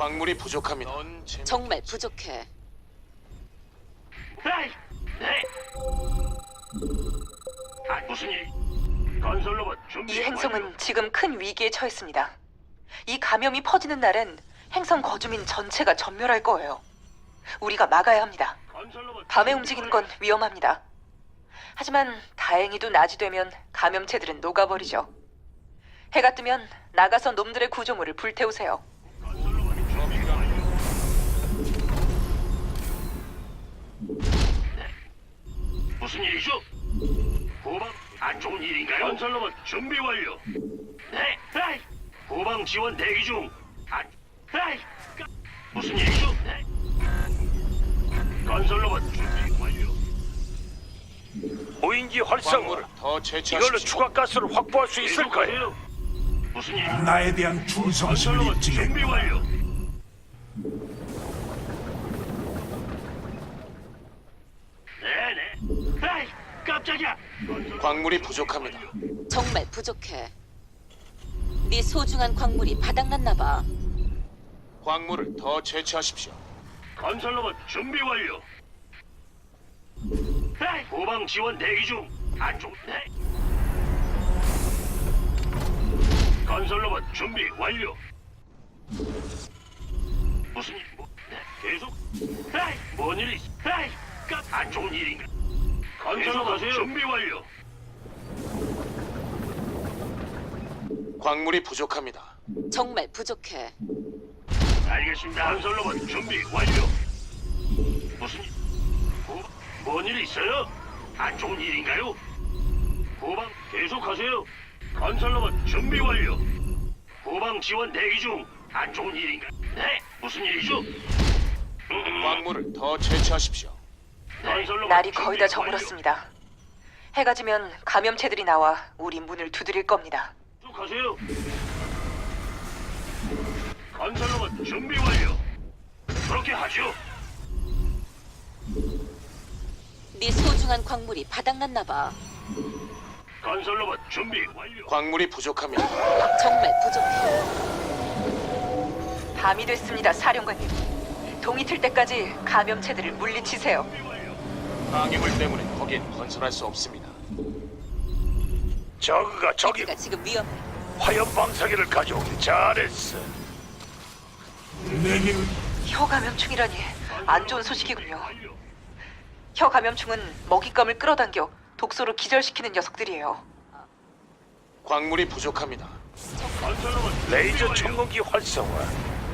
광물이 부족합니다. 정말 부족해. 에이, 네. 아, 무슨 일? 건설 로봇 준비 이 완료. 행성은 지금 큰 위기에 처했습니다. 이 감염이 퍼지는 날엔 행성 거주민 전체가 전멸할 거예요. 우리가 막아야 합니다. 건설 로봇 밤에 준비 움직이는 완료. 건 위험합니다. 하지만 다행히도 낮이 되면 감염체들은 녹아버리죠. 해가 뜨면 나가서 놈들의 구조물을 불태우세요. 무슨 일이죠? 후방 안 좋은 일인가요? 건설 로봇 준비 완료. 네. 에이. 후방 지원 대기 중. 안. 에이. 까- 무슨 일이죠? 네. 건설 로봇 준비 완료. 무인기 활성화. 광물을 더 이걸로 채취하십시오. 추가 가스를 확보할 수 있을 거예요. 무슨 일? 나에 대한 충성심을 로봇 준비 입증해 완료. 광물이 부족합니다. 정말 부족해. 네 소중한 광물이 바닥났나 봐. 광물을 더 채취하십시오. 건설 로봇 준비 완료. 에이, 후방 지원 대기 중. 안쪽 네. 건설 로봇 준비 완료. 무슨 일? 뭐, 네, 계속. 에이, 뭔 일이? 에이, 깜 안 좋은 일인가? 건설 로봇 준비 완료. 광물이 부족합니다. 정말 부족해. 알겠습니다. 건설 로봇 준비 완료. 무슨 일? 뭐, 뭔일 있어요? 안 좋은 일인가요? 후방 계속하세요. 건설 로봇 준비 완료. 후방 지원 대기 중. 안 좋은 일인가? 네, 무슨 일이죠? 음, 광물을 더 채취하십시오. 건설 로봇 날이 거의 다 완료. 저물었습니다. 해가 지면 감염체들이 나와 우리 문을 두드릴 겁니다. 계속하세요. 건설 로봇 준비 완료. 그렇게 하죠. 네 소중한 광물이 바닥났나 봐. 건설 로봇 준비 완료. 광물이 부족합니다. 정말 부족해. 밤이 됐습니다, 사령관님. 동이 틀 때까지 감염체들을 물리치세요. 방해물 때문에 거긴 건설할 수 없습니다. 저그가 저기 기지가 지금 위험해. 화염 방사기를 가져오길 잘했어. 내게 혀 감염충이라니 안 좋은 소식이군요. 혀 감염충은 먹잇감을 끌어당겨 독소로 기절시키는 녀석들이에요. 광물이 부족합니다. 레이저. 청공기 활성화.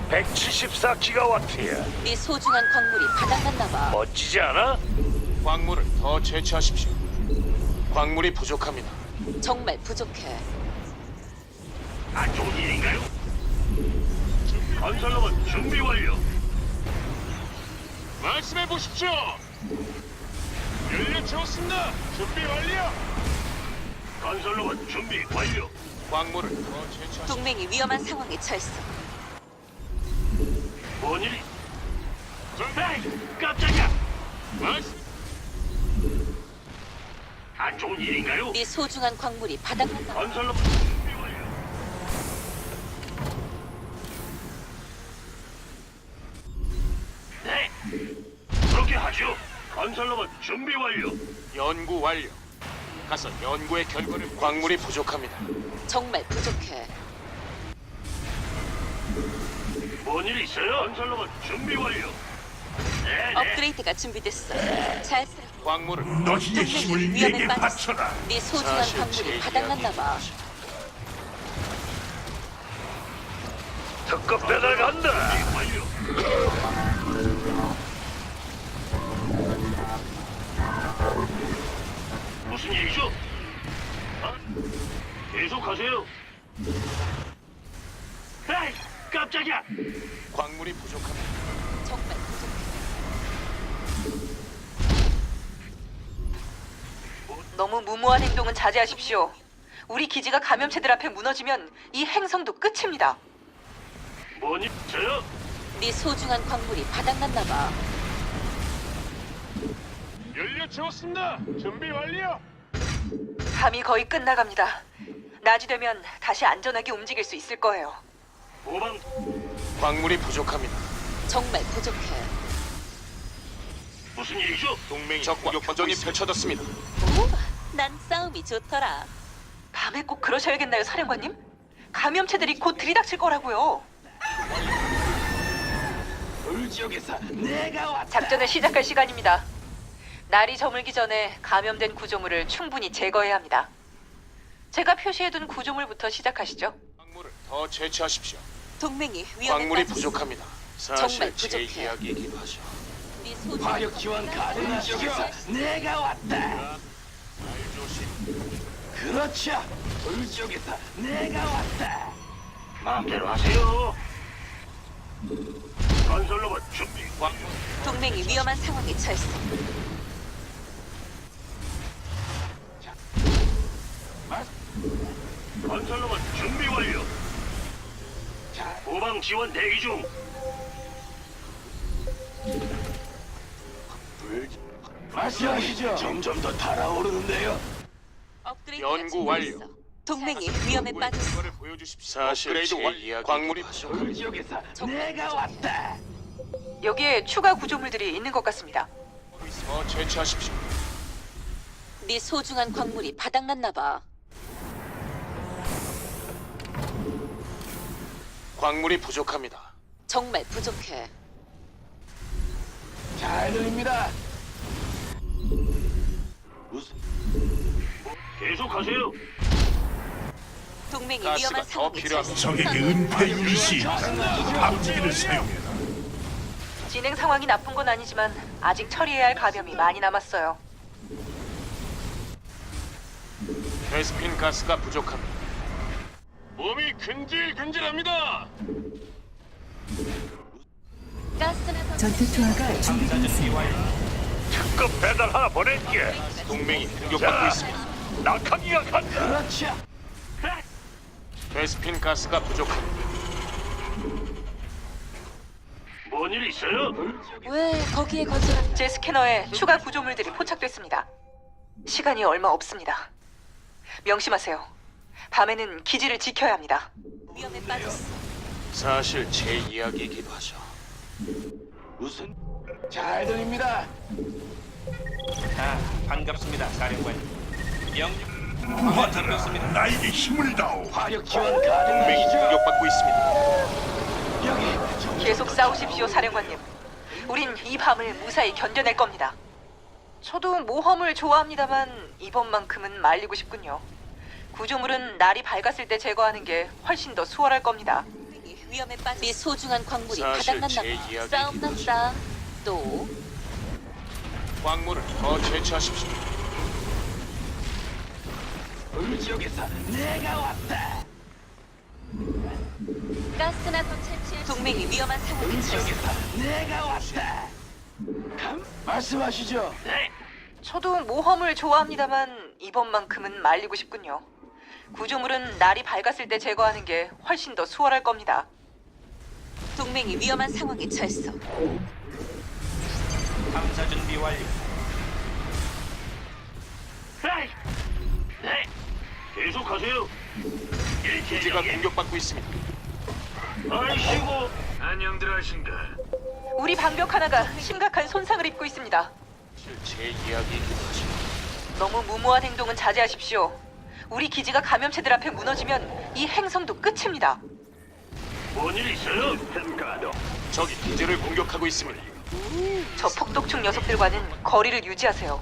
174 기가와트야. 네 소중한 광물이 바닥났나 봐. 멋지지 않아? 광물을 더 채취하십시오. 광물이 부족합니다. 정말 부족해. 안 좋은 일인가요? 건설 로봇 준비 완료. 말씀해 보십시오. 연료 채웠습니다. 준비 완료. 건설 로봇 준비 완료. 광물을 더. 동맹이 위험한 상황에 처했어. 뭔 일이? 에이, 깜짝이야. 말씀. 안 좋은 일인가요? 네 소중한 광물이 바닥났나 봐. 건설 로봇 건설 로봇 준비 완료. 연구 완료. 가서 연구의 결과를 광물이 부족합니다. 정말 부족해. 뭔일 있어요? 건설 로봇 준비 완료. 네, 네. 업그레이드가 준비됐어. 잘 쓰라. 광물을 너희의 동맹이 힘을 위험에 내게 빠졌어. 바쳐라. 네 소중한 사실 광물이 제 바닥났나 봐. 특급 배달 간다. 완료. 계속하세요. 에이, 깜짝이야. 광물이 부족합니다. 정말 부족해. 너무 무모한 행동은 자제하십시오. 우리 기지가 감염체들 앞에 무너지면 이 행성도 끝입니다. 뭔일 있어요? 네 소중한 광물이 바닥났나 봐. 연료 채웠습니다. 준비 완료. 밤이 거의 끝나갑니다. 낮이 되면 다시 안전하게 움직일 수 있을 거예요. 후방 광물이 부족합니다. 정말 부족해. 무슨 일이죠? 동맹이 적과 교전이 펼쳐졌습니다. 오, 난 싸움이 좋더라. 밤에 꼭 그러셔야겠나요, 사령관님? 감염체들이 곧 들이닥칠 거라고요. 작전을 시작할 시간입니다. 날이 저물기 전에 감염된 구조물을 충분히 제거해야 합니다. 제가 표시해둔 구조물부터 시작하시죠. 광물을 더 채취하십시오. 동맹이 위험에 광물이. 부족합니다. 정말 사실 제 부족해. 이야기이기도 하죠. 네 소중한 지원 가능한 지역에서 내가 왔다. 조심. 그렇죠. 불지역에서 내가 왔다. 마음대로 하세요. 건설 로봇 준비 완료. 동맹이 위험한 상황에 처했어. 건설로봇 준비 완료. 후방 지원 대기 중. 말씀하시죠. 점점 더 달아오르는데요. 업그레이드가 연구 완료. 동맹이 위험에 빠졌어. 그거를 보여주십시오. 사실 제 이야기 광물이 부족합니다. 불지역에서 내가 왔다. 여기에 추가 구조물들이 있는 것 같습니다. 더 채취하십시오. 네 소중한 광물이 바닥났나 봐. 광물이 부족합니다. 정말 부족해. 잘 들립니다. 무슨 계속하세요. 동맹이 가스가 위험한 더 상황에 필요합니다. 처했어. 적에게 은폐 유닛이 있다. 감지기를 사용해라. 진행 상황이 나쁜 건 아니지만 아직 처리해야 할 감염이 많이 남았어요. 베스핀 가스가 부족합니다. 몸이 근질근질합니다. 가스나 전투 투하가 준비되었습니다. 특급 배달 하나 보낼게. 동맹이 공격받고 자, 있습니다. 낙하기가 간다. 그렇죠. 베스핀 가스가 부족합니다. 뭔일 있어요? 왜 거기에 건설 제 스캐너에 추가 구조물들이 포착됐습니다. 시간이 얼마 없습니다. 명심하세요. 밤에는 기지를 지켜야 합니다. 위험에 빠졌어. 사실 제 이야기이기도 하죠. 무슨 잘 들립니다. 반갑습니다, 사령관. 명령 받아라. 나에게 힘을 다오. 화력 지원 동맹이 가능하시죠? 공격받고 있습니다. 여기 점- 계속 싸우십시오, 사령관님. 우린 이 밤을 무사히 견뎌낼 겁니다. 저도 모험을 좋아합니다만 이번만큼은 말리고 싶군요. 구조물은 날이 밝았을 때 제거하는 게 훨씬 더 수월할 겁니다. 위험에. 네 소중한 광물이 사실 바닥났나 제 봐. 싸움 났다. 또 광물을 더 채취하십시오. 불지역에서 내가 왔다. 가스나 더 채취해. 동맹이 위험한 상황에 처했어. 불지역에서 내가 왔다. 감 말씀하시죠. 네. 저도 모험을 좋아합니다만 이번만큼은 말리고 싶군요. 구조물은 날이 밝았을 때 제거하는 게 훨씬 더 수월할 겁니다. 동맹이 위험한 상황에 처했어. 탐사 준비 완료. 에이. 네. 계속하세요. 기지가 일제히 공격받고 있습니다. 아이씨고. 안녕들 하신가. 우리 방벽 하나가 심각한 손상을 입고 있습니다. 제 하죠. 너무 무모한 행동은 자제하십시오. 우리 기지가 감염체들 앞에 무너지면 이 행성도 끝입니다. 뭔일 있어요? 햄가도. 적이 기지를 공격하고 있습니다. 저 폭독충 녀석들과는 거리를 유지하세요.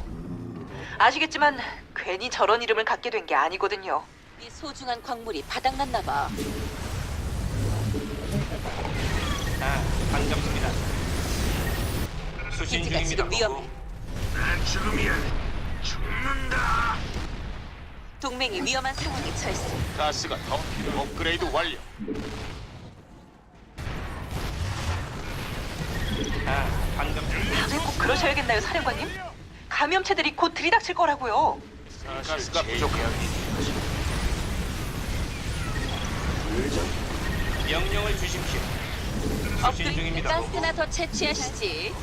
아시겠지만 괜히 저런 이름을 갖게 된 게 아니거든요. 네 소중한 광물이 바닥났나 봐. 아, 반갑습니다. 수신 기지가 중입니다. 지금 위험해. 난 지금이야. 죽는다. 동맹이 위험한 상황에 처했어. 가스가 더 필요. 업그레이드 완료. 아, 반갑습니다. 다들 꼭 그러셔야겠나요, 사령관님? 감염체들이 곧 들이닥칠 거라고요. 가스가 부족합니다. 명령을 주십시오. 수신 업그레이드 중입니다. 가스나 더 채취하시지.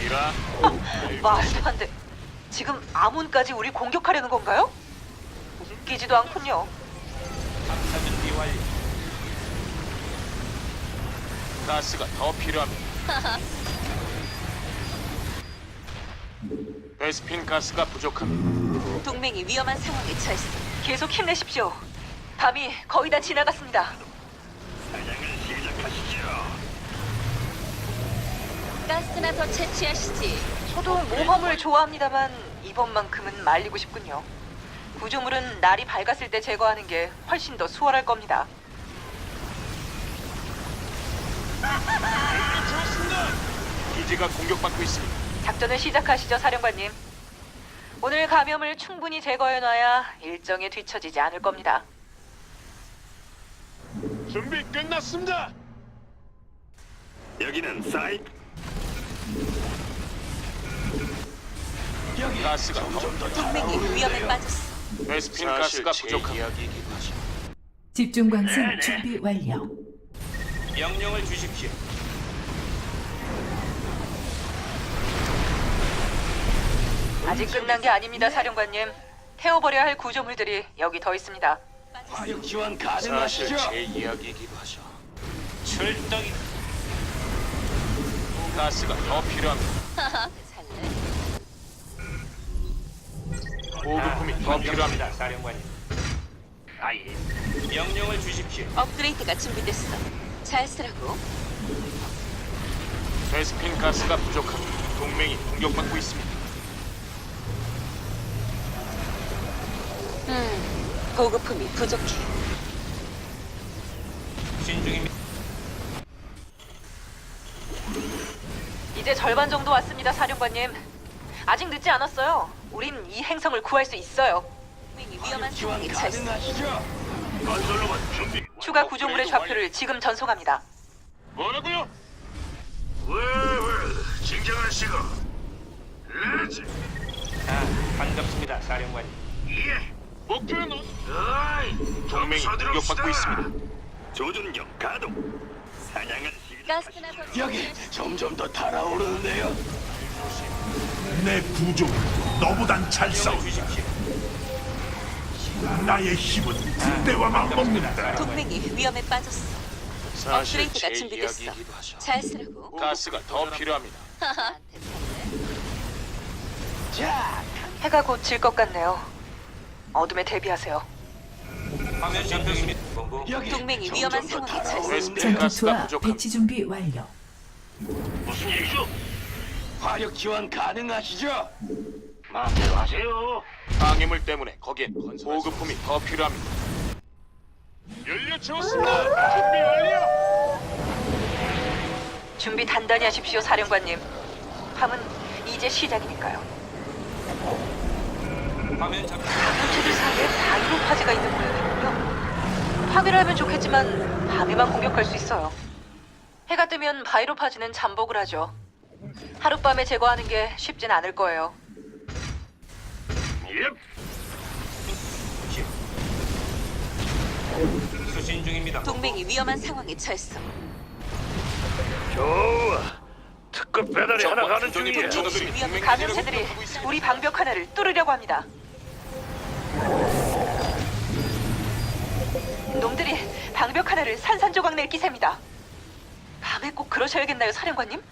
미라, 말도 안 돼. 지금 아몬까지 우리 공격하려는 건가요? 웃기지도 않군요. 탐사 준비 완료. 가스가 더 필요합니다. 베스핀 가스가 부족합니다. 동맹이 위험한 상황에 처했어. 계속 힘내십시오. 밤이 거의 다 지나갔습니다. 사냥을 시작하시죠. 가스나 더 채취하시지. 저도 모험을 좋아합니다만 이번만큼은 말리고 싶군요. 구조물은 날이 밝았을 때 제거하는 게 훨씬 더 수월할 겁니다. 기지가 공격받고 있습니다. 작전을 시작하시죠, 사령관님. 오늘 감염을 충분히 제거해놔야 일정에 뒤처지지 않을 겁니다. 준비 끝났습니다. 여기는 사이. 여기 가스가 더 동맹이 위험에 빠졌어. 베스핀 가스가 부족합니다. 집중 관습 준비 완료. 명령을 주십시오. 아직 끝난 게 아닙니다, 사령관님. 태워버려야 할 구조물들이 여기 더 있습니다. 화력 지원 사실 가능하시죠? 제 이야기이기도 하죠. 출동이 가스가 더 필요합니다. 보급품이 더 필요합니다. 사령관님. 아예. 명령을 주십시오. 업그레이드가 준비됐어. 잘 쓰라고. 베스핀 가스가 부족합니다. 동맹이 공격받고 있습니다. 음, 보급품이 부족해. 수신 중입니다. 이제 절반 정도 왔습니다, 사령관님. 아직 늦지 않았어요. 우린 이 행성을 구할 수 있어요. 동맹이 위험한 상황에 처했어. 가능하시죠? 건설로만 준비. 추가 구조물의 좌표를 지금 전송합니다. 뭐라고요? 왜왜 진정하시고. 레지. 아, 반갑습니다, 사령관님. 예. 목표는 어- 어이. 좀 동맹이. 공격받고 있습니다. 조준경 가동. 시작. 가스나 더 여기. 점점 더 달아오르는데요. 내 구조 너보단 잘 싸운다. 나의 힘은 군대와만 먹는다. 사령관님. 동맹이 위험에 빠졌어. 사실 업그레이드가 제 준비됐어. 이야기이기도 하죠. 잘 쓰라고. 가스가 더 필요합니다. 해가 곧 질 것 같네요. 어둠에 대비하세요. 화면 전등입니다. 본부. 여기 동맹이 위험한 더 상황에. 베스핀 가스가 전투투와 부족합니다. 배치 준비 완료. 무슨 일이죠? 화력 지원 가능하시죠? 마음대로 하세요. 방해물 때문에 거기엔 보급품이 더 필요합니다. 연료 채웠습니다. 준비 완료. 준비 단단히 하십시오, 사령관님. 밤은 이제 시작이니까요. 화면 잡. 감염체들 사이에 다이로 파지가 있는 모양이군요. 파괴를 하면 좋겠지만 밤에만 공격할 수 있어요. 해가 뜨면 바이로 파지는 잠복을 하죠. 하룻밤에 제거하는 게 쉽진 않을 거예요. 예. 수신 중입니다. 동맹이 위험한 상황에 처했어. 좋아. 특급 배달이 하나 가는 중이야. 놈들이 동맹 감염체들이. 우리 방벽 하나를 뚫으려고 합니다. 놈들이 방벽 하나를 산산조각 낼 기세입니다. 밤에 꼭 그러셔야겠나요, 사령관님?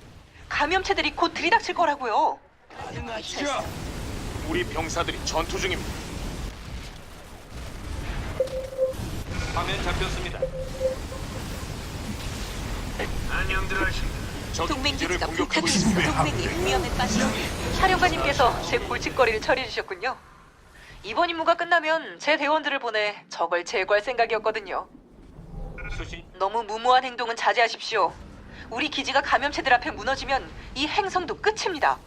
감염체들이 곧 들이닥칠 거라고요. 가능하시죠? 우리 병사들이 전투 중입니다. 화면 잡혔습니다. 안녕들. 적이 동맹 기지를 기지가 공격하고. 있습니다. 동맹이 위험에 빠졌어. 사령관님께서 제 골칫거리를 처리해 주셨군요. 이번 임무가 끝나면 제 대원들을 보내 적을 제거할 생각이었거든요. 수신 너무 무모한 행동은 자제하십시오. 우리 기지가 감염체들 앞에 무너지면 이 행성도 끝입니다.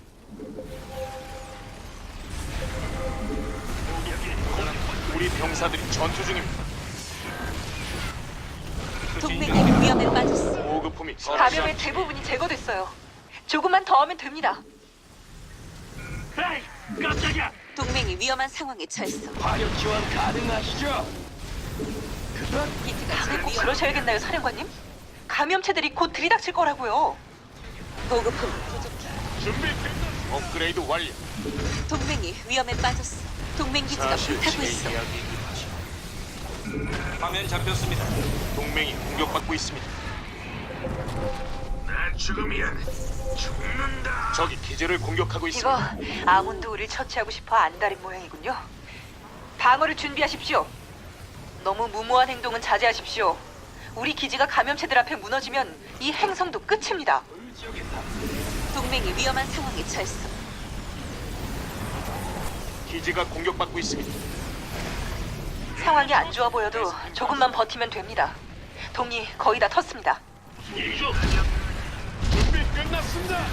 우리 병사들이 전투 중입니다. 동맹이. 위험에 빠졌어. 보급품이 더 감염의. 대부분이 제거됐어요. 조금만 더 하면 됩니다. 에이, 깜짝이야. 동맹이 위험한 상황에 처했어. 화력 지원 가능하시죠? 밤에 지금 꼭 위험. 그러셔야겠나요, 사령관님? 감염체들이 곧 들이닥칠 거라고요. 보급품 부족해. 준비 끝. 업그레이드 완료. 동맹이 위험에 빠졌어. 동맹 기지가 사실 불타고 제 있어. 하죠. 화면 잡혔습니다. 동맹이 공격받고 있습니다. 죽으면 죽는다. 적이 기지를 공격하고 이거 있습니다. 아몬드 우리를 처치하고 싶어 안달인 모양이군요. 방어를 준비하십시오. 너무 무모한 행동은 자제하십시오. 우리 기지가 감염체들 앞에 무너지면 이 행성도 끝입니다. 동맹이 위험한 상황에 처했어. 기지가 공격받고 있습니다. 상황이 안 좋아 보여도 조금만 버티면 됩니다. 동이 거의 다 텄습니다. 일이죠? 준비 끝났습니다.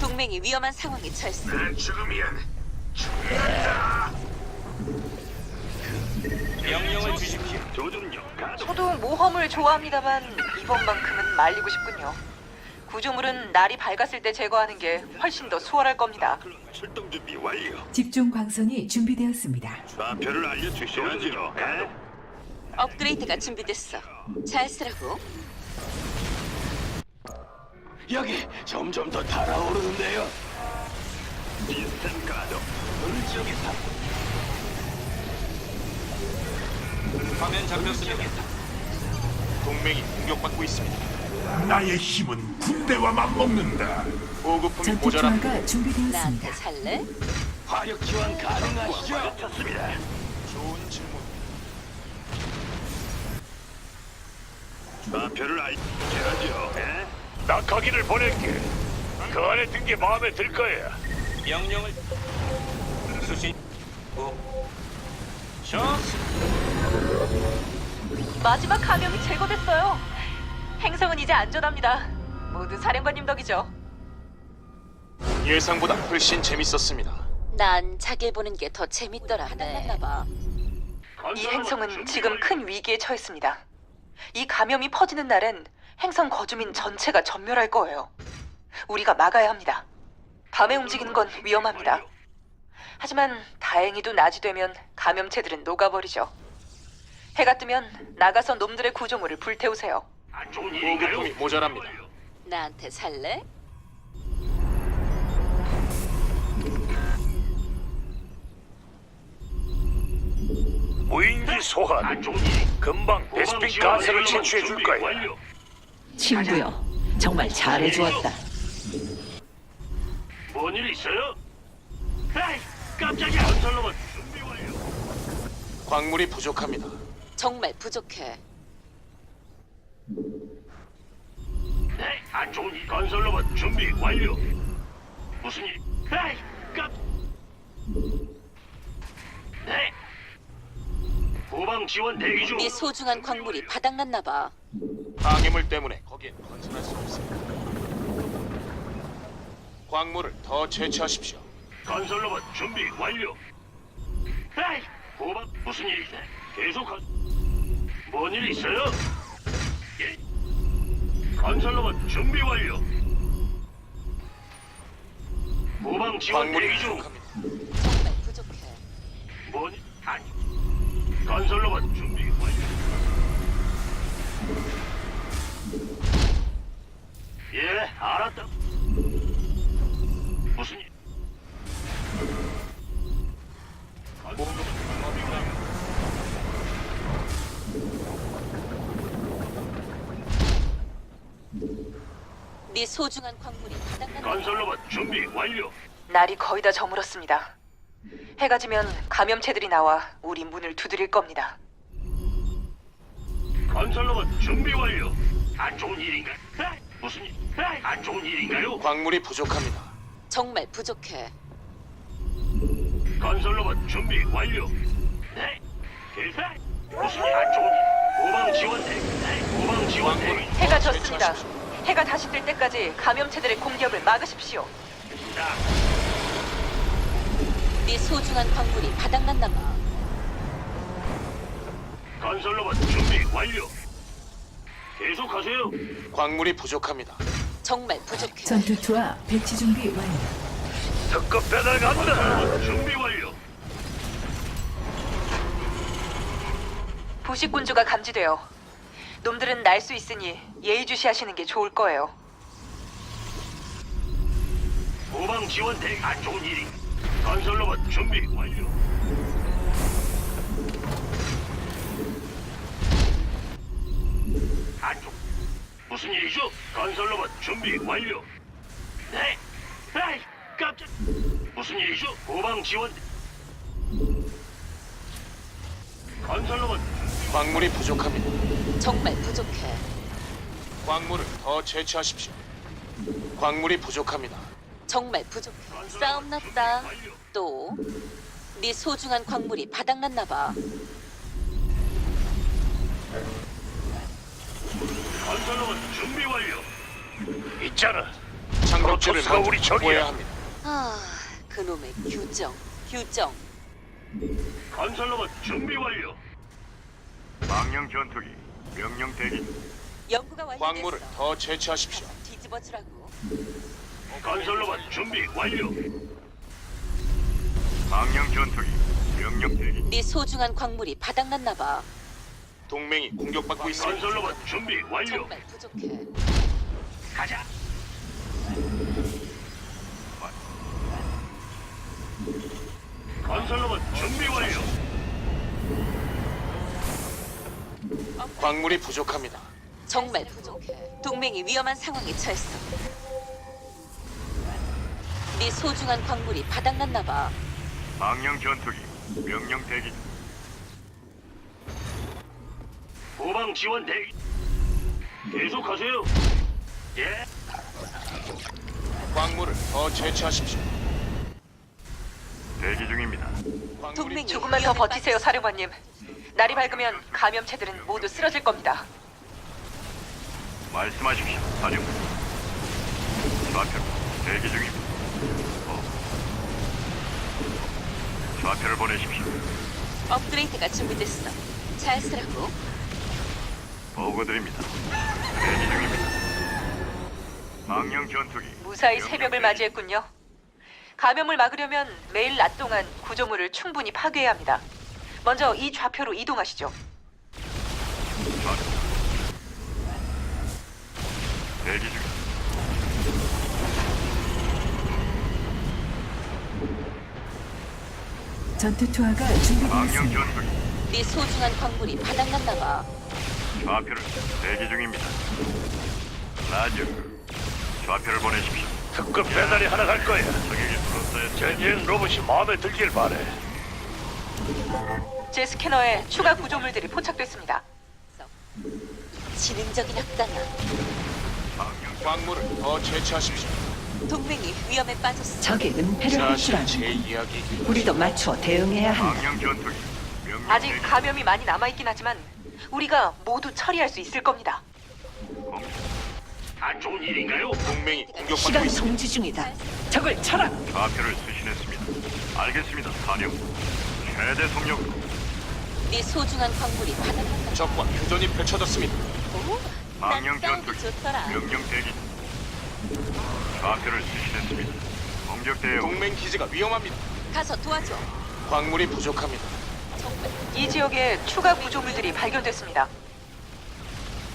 동맹이 위험한 상황에 처했어. 죽으면 죽는다. 명령을 주십시오. 조준력 가동. 저도 모험을 좋아합니다만 이번만큼은 말리고 싶군요. 구조물은 날이 밝았을 때 제거하는 게 훨씬 더 수월할 겁니다. 출동 준비 완료. 집중 광선이 준비되었습니다. 좌표를 알려주셔야죠. 가동. 업그레이드가 준비됐어. 잘 쓰라고. 여기 점점 더 달아오르는데요. 시스템 가동. 물지역에서 화면 잡혔습니다. 동맹이 공격받고 있습니다. 나의 힘은 군대와 맞먹는다. 보급품이 전투 모자랍니다. 투하가 준비되었습니다. 살래? 화력 지원 가능하시죠? 쳤습니다. 좋은 질문. 좌표를 알려주셔야죠. 네? 나 거기를 보낼게. 그 안에 든 게 마음에 들 거야. 명령을 수신 오. 셔스 마지막 감염이 제거됐어요. 행성은 이제 안전합니다. 모두 사령관님 덕이죠. 예상보다 훨씬 재밌었습니다. 난 자길 보는 게 더 재밌더라. 봐. 이 행성은 지금 큰 위기에 처했습니다. 이 감염이 퍼지는 날엔 행성 거주민 전체가 전멸할 거예요. 우리가 막아야 합니다. 밤에 움직이는 건 위험합니다. 하지만 다행히도 낮이 되면 감염체들은 녹아버리죠. 해가 뜨면 나가서 놈들의 구조물을 불태우세요. 안 좋은 보급품이 모자랍니다. 나한테 살래? 무인기 소환. 안 좋은 일. 금방 베스핀 가스를 채취해 줄 거야. 친구요. 정말 잘해주었다. 뭔일 있어요? 에이, 깜짝이야. 건설로봇 준비 완료. 광물이 부족합니다. 정말 부족해. 네, 안 좋은 일. 건설로봇 준비 완료. 무슨 일? 에이, 깜. 네. 후방 지원 대기 중. 네 소중한 광물이 바닥났나 봐. 방해물 때문에 거기엔 건설할 수 없습니다. 광물을 더 채취하십시오. 건설로봇 준비 완료. 에이, 후방 무슨 일이세? 계속하. 뭔일 있어요? 예. 건설로봇 준비 완료. 후방 지원 대기 중. 정말 부족해. 뭐니? 아니. 건설로봇 준비 완료. 예, 알았다. 네 소중한 광물이 바닥났나 봐. 건설로봇 준비 완료. 날이 거의 다 저물었습니다. 해가 지면 감염체들이 나와 우리 문을 두드릴 겁니다. 건설로봇 준비 완료. 안 좋은 일인가? 에이, 무슨 일? 에이, 안 좋은 일인가요? 광물이 부족합니다. 정말 부족해. 건설로봇 준비 완료. 네. 계산. 무슨 일? 안 좋은 일. 후방 지원 대기. 네. 후방 지원 대기. 광물을 해가 더 졌습니다. 해가 다시 뜰 때까지 감염체들의 공격을 막으십시오. 자, 네 소중한 광물이 바닥났나 봐. 건설 로봇 준비 완료. 계속하세요. 광물이 부족합니다. 정말 부족해. 전투 투하 배치 준비 완료. 특급 배달 간다. 준비 완료. 부식군주가 감지되어 놈들은 날 수 있으니 예의주시하시는 게 좋을 거예요. 후방 지원 대기. 안 좋은 일이. 건설 로봇 준비 완료. 안 좋. 무슨 일이죠? 건설 로봇 준비 완료. 네. 아이, 깜짝. 무슨 일이죠? 후방 지원. 건설로봇 광물이 부족합니다. 정말 부족해. 광물을 더 채취하십시오. 광물이 부족합니다. 정말 부족해. 싸움 났다. 또. 네 소중한 광물이 바닥났나 봐. 건설로봇 준비 완료. 있잖아. 장벽지를 프로토스가 먼저 우리 적이야. 보야 합니다. 아, 그놈의 규정. 규정. 건설로봇 준비 완료. 망령 전투기 명령 대기. 연구가 완료됐어. 광물을 더 채취하십시오. 뒤집어주라고. 건설로봇 준비 완료. 망령 전투기 명령 대기. 네 소중한 광물이 바닥났나 봐. 동맹이 공격받고 있습니다. 건설로봇 준비 완료. 정말 부족해. 가자. 건설로봇 준비 완료. 광물이 부족합니다. 정말 부족해. 동맹이 위험한 상황에 처했어. 네 소중한 광물이 바닥났나 봐. 망령 전투기 명령 대기. 후방 지원 대기. 계속하세요. 예. 광물을 더 채취하십시오. 대기 중입니다. 광물이 동맹이 조금만 더 버티세요, 사령관님. 날이 밝으면 감염체들은 모두 쓰러질 겁니다. 말씀하십시오. 사령. 좌표 대기 중입니다. 어. 좌표를 보내십시오. 업그레이드가 준비됐어. 잘 쓰라고. 보고 드립니다. 대기 중입니다. 망령 전투기. 무사히 새벽을. 맞이했군요. 감염을 막으려면 매일 낮 동안 구조물을 충분히 파괴해야 합니다. 먼저 이 좌표로 이동하시죠. 대기 중. 전투 투하가 준비되었습니다. 네 소중한 광물이 바닥났나 봐. 좌표를 대기 중입니다. 라즈. 좌표를 보내십시오. 특급 배달이 하나 갈 거야. 적에게 전진 로봇이 마음에 들길 바래. 제 스캐너에 추가 구조물들이 포착됐습니다. 지능적인 악당아. 광물을 더 채취하십시오. 동맹이 위험에 빠졌어. 적의 은폐를 사실 제 이야기 우리도 맞춰 대응해야 한다. 망령 전투기. 명령 아직 대기. 감염이 많이 남아있긴 하지만 우리가 모두 처리할 수 있을 겁니다. 안 좋은 일인가요? 동맹이 공격받고 시간 있습니다. 송지 중이다. 적을 쳐라. 좌표를 수신했습니다. 알겠습니다. 사령. 최대 속력으로 네 소중한 광물이 바닥났나 적과 교전이 펼쳐졌습니다. 오, 망령 난 싸움이 전투기. 좋더라. 명령 대기. 좌표를 수신했습니다. 공격 대응. 동맹 기지가 위험합니다. 가서 도와줘. 광물이 부족합니다. 정말 이 지역에 추가 구조물들이 발견됐습니다.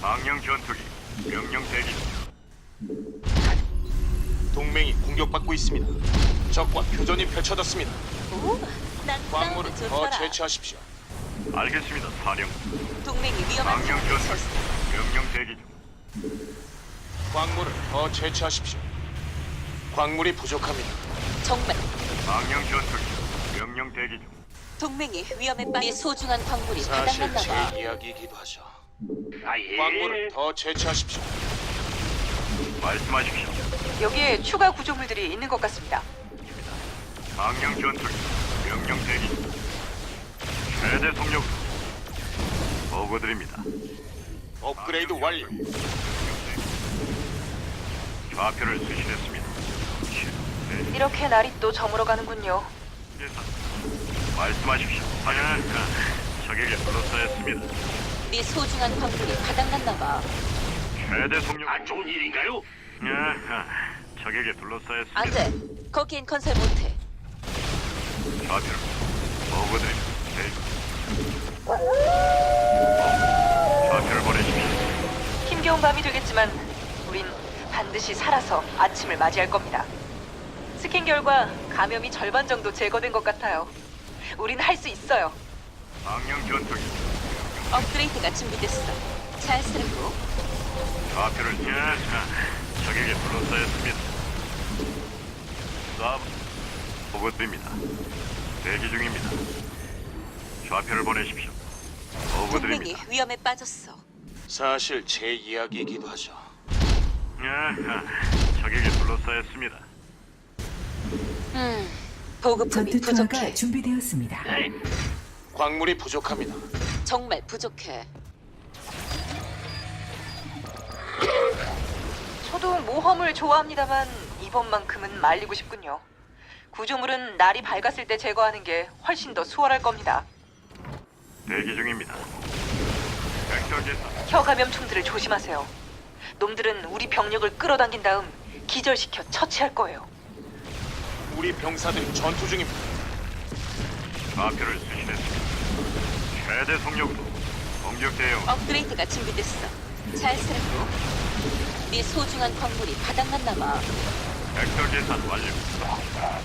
망령 전투기. 명령 대기. 동맹이 공격받고 있습니다. 적과 교전이 펼쳐졌습니다. 오, 난 광물을 더 좋더라. 채취하십시오. 알겠습니다. 사령. 동맹이 위험한 망령 상황에 전투기. 처했어. 명령 대기 중. 광물을 더 채취하십시오. 광물이 부족합니다. 정말 망령 전투기. 명령 대기 중. 동맹이 위험에. 네 소중한 광물이 사실 바닥났나 봐. 제 이야기이기도 하죠. 아 예. 광물을 더 채취하십시오. 말씀하십시오. 여기에 추가 구조물들이 있는 것 같습니다. 망령 전투기. 명령 대기 중. 최대 속력. 보고 드립니다. 업그레이드 완료. 좌표를 수신했습니다. 네, 이렇게 날이 또 저물어 가는군요. 말씀하십시오. 사령은 적에게 불러싸였습니다. 네 소중한 광물이 바닥났나 봐. 최대 속력. 안 좋은 일인가요? 아하, 적에게 둘러싸였습니다. 안 돼. 거기엔 건설 못해. 좌표를 보고 드립니다. 네. 좌표를 보내십시오. 힘겨운 밤이 되겠지만 우린 반드시 살아서 아침을 맞이할 겁니다. 스캔 결과 감염이 절반 정도 제거된 것 같아요. 우린 할 수 있어요. 망령 전투기. 업그레이드가 준비됐어. 잘 쓰라고. 좌표를 야, 적에게 둘러싸였습니다. 쏴 보고 드립니다. 대기 중입니다. 좌표를 보내십시오. 동맹이 드립니다. 위험에 빠졌어. 사실 제 이야기이기도 하죠. 야, 적에게 둘러싸였습니다. 음, 보급품이 전투 투하가 부족해. 준비되었습니다. 광물이 부족합니다. 정말 부족해. 저도 모험을 좋아합니다만 이번만큼은 말리고 싶군요. 구조물은 날이 밝았을 때 제거하는 게 훨씬 더 수월할 겁니다. 대기 중입니다. 벡터 계산. 혀 감염충들을 조심하세요. 놈들은 우리 병력을 끌어당긴 다음 기절시켜 처치할 거예요. 우리 병사들이 전투 중입니다. 좌표를 수신했습니다. 최대 속력으로 공격 대응. 업그레이드가 준비됐어. 잘 쓰라고. 네 소중한 광물이 바닥났나 봐. 벡터 계산 완료.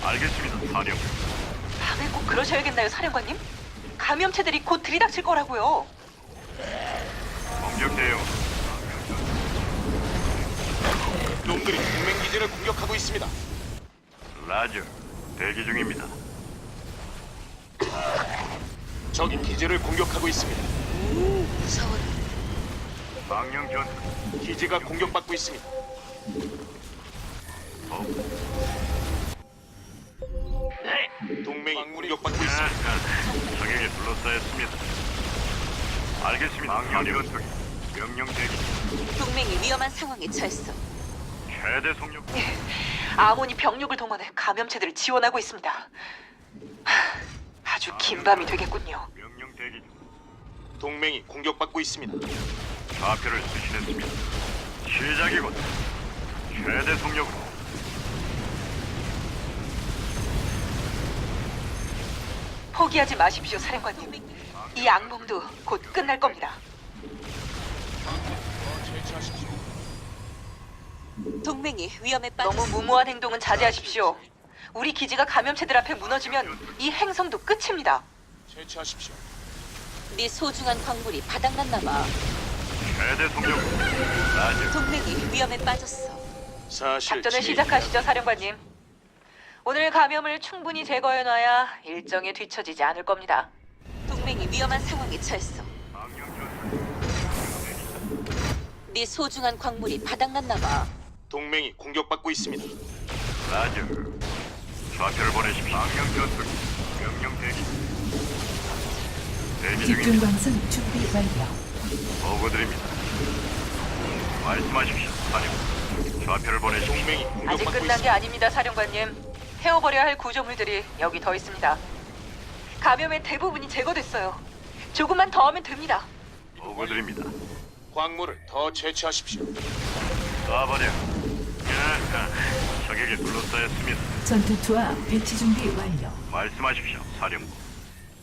알겠습니다, 사령. 밤에 꼭 그러셔야겠나요, 사령관님? 감염체들이 곧 들이닥칠 거라고요. 공격 대응. 놈들이 동맹 기지를 공격하고 있습니다. 라저. 대기 중입니다. 적이 기지를 공격하고 있습니다. 무서워. 망령 전. 기지가 공격받고 있습니다. 어, 동맹이 공격받고 아, 있습니다. 아, 적에게 둘러싸였습니다. 알겠습니다. 망령 전투기. 명령 대기. 동맹이 위험한 상황에 처했어. 최대 속력. 아몬이 병력을 동원해 감염체들을 지원하고 있습니다. 하, 아주 긴 밤이 되겠군요. 명령 대기. 동맹이 공격받고 있습니다. 좌표를 수신했습니다. 시작이군. 최대 속력으로. 포기하지 마십시오, 사령관님. 이 악몽도 곧 끝날 겁니다. 동맹이 위험에 빠졌어. 너무 무모한 행동은 자제하십시오. 우리 기지가 감염체들 앞에 무너지면 이 행성도 끝입니다. 제치하십시오. 네 소중한 광물이 바닥났나 봐. 최대. 라저. 동맹이 위험에 빠졌어. 사실 작전을 제 시작하시죠, 사령관님. 오늘 감염을 충분히 제거해놔야 일정에 뒤처지지 않을 겁니다. 동맹이 위험한 상황에 처했어. 네 소중한 광물이 바닥났나 봐. 동맹이 공격받고 있습니다. 라저. 좌표를 보내십시오. 망령 전투기. 명령 대기. 대기 집중 중입니다. 광선 준비 완료. 보고 드립니다. 말씀하십시오. 사령. 좌표를 보내십시오. 동맹이 아직 공격받고 끝난 게 있습니다. 아닙니다, 사령관님. 태워버려야 할 구조물들이 여기 더 있습니다. 감염의 대부분이 제거됐어요. 조금만 더 하면 됩니다. 보고 드립니다. 광물을 더 채취하십시오. 쏴버려. 야, 적에게 둘러싸였습니다. 전투 투하 배치 준비 완료. 말씀하십시오, 사령부.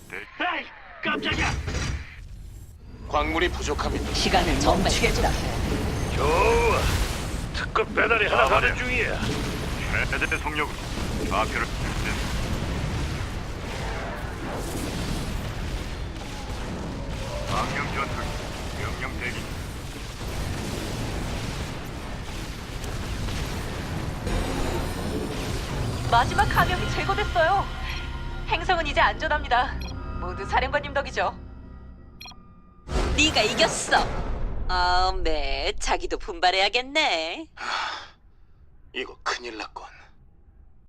대... 에이, 깜짝이야. 광물이 부족합니다. 시간을 멈추겠다. 좋아. 특급 배달이 하나 가는 중이야. 최대 속력으로 좌표를 망령 전투 명령 대기. 마지막 감염이 제거됐어요. 행성은 이제 안전합니다. 모두 사령관님 덕이죠. 네가 이겼어. 아, 네. 자기도 분발해야겠네. 이거 큰일 났군.